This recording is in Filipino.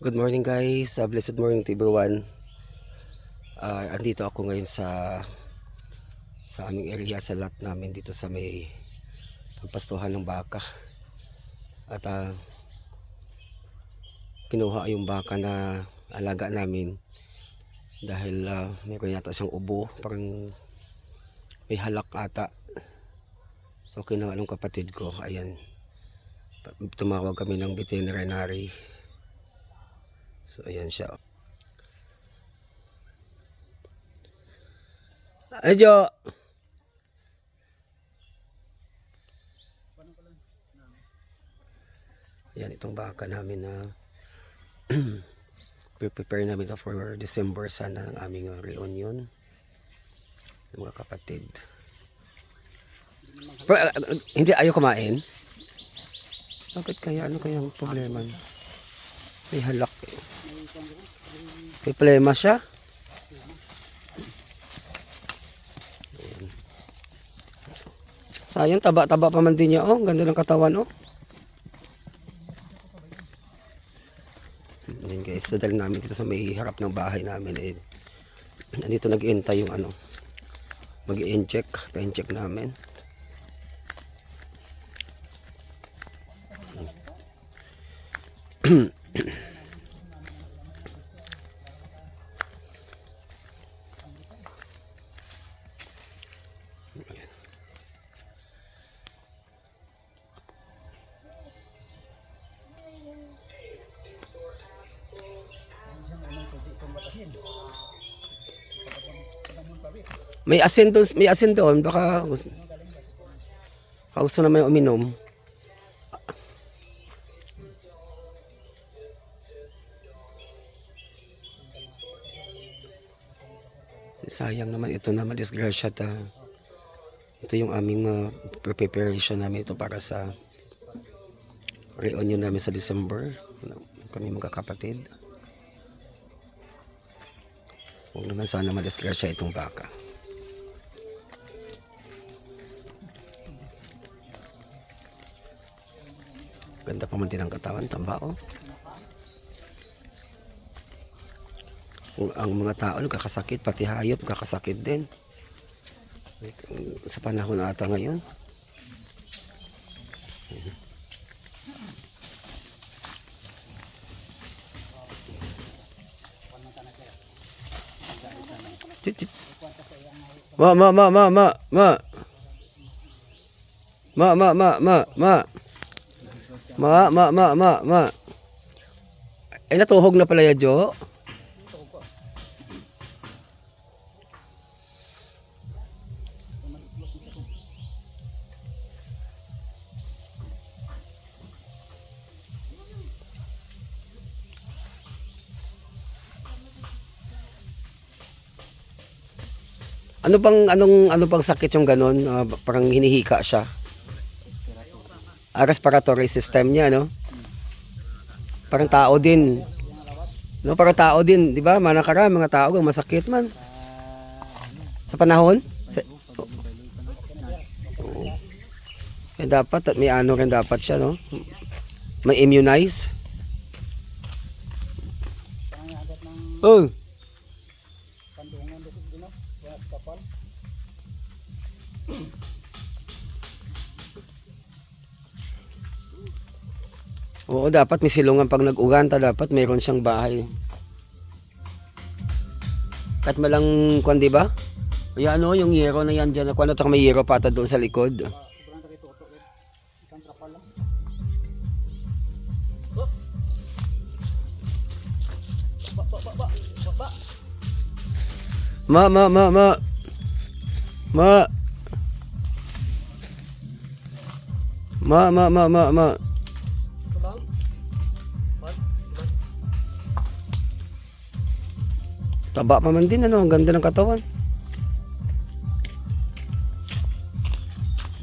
Good morning guys, uh, blessed morning to everyone. Uh, andito ako ngayon sa sa aming area sa lot namin dito sa may pagpastuhan ng baka. At uh, kinuha yung baka na alaga namin dahil uh, meron yata siyang ubo, parang may halak ata. So kinuha ng kapatid ko, ayan. Tumawag kami ng veterinary So, ayan siya. Ayo! Ayan, itong baka namin na prepare namin ito for December sana ng aming uh, reunion ng mga kapatid. Pero, uh, uh, hindi ayaw kumain? Bakit kaya? Ano kaya ang problema? May halak eh. May plema siya. Ayan. Sayang, taba-taba pa man din niya. Oh, ganda ng katawan, oh. Ayan guys, dadali namin dito sa may harap ng bahay namin. Eh. Nandito nag-iintay yung ano. Mag-i-incheck. Pa-incheck namin. May asin doon, may asin doon. Baka gusto, baka gusto naman yung uminom. Sayang naman ito naman disgrasya ta. Ito yung aming uh, preparation namin ito para sa reunion namin sa December. Kami magkakapatid. Huwag naman sana madisgrasya itong baka. Ganda pa man din ang katawan, tamba oh. Ang mga tao nagkakasakit, pati hayop nagkakasakit din. Sa panahon ata ngayon. Ma, ma, ma, ma, ma, ma. Ma, ma, ma, ma, ma. Ma, ma, ma, ma, ma. Ay, natuhog na pala ya, Jo. Ano bang anong ano bang sakit yung ganun? Ah, parang hinihika siya. Ah, respiratory system niya, no? Parang tao din. No, parang tao din, 'di ba? Manakara mga tao masakit man. Sa panahon? Sa, Oo. Eh, dapat at may ano rin dapat siya, no? May immunize. Oh. Oo, dapat may silungan pag nag-uganta, dapat mayroon siyang bahay. Kahit malang, kwan, di ba? Ayan ano, yung yero na yan dyan. Kwan, at may yero pata doon sa likod. Ma, ma, ma, ma. Ma. Ma, ma, ma, ma, ma. Taba pa man din ano, ang ganda ng katawan.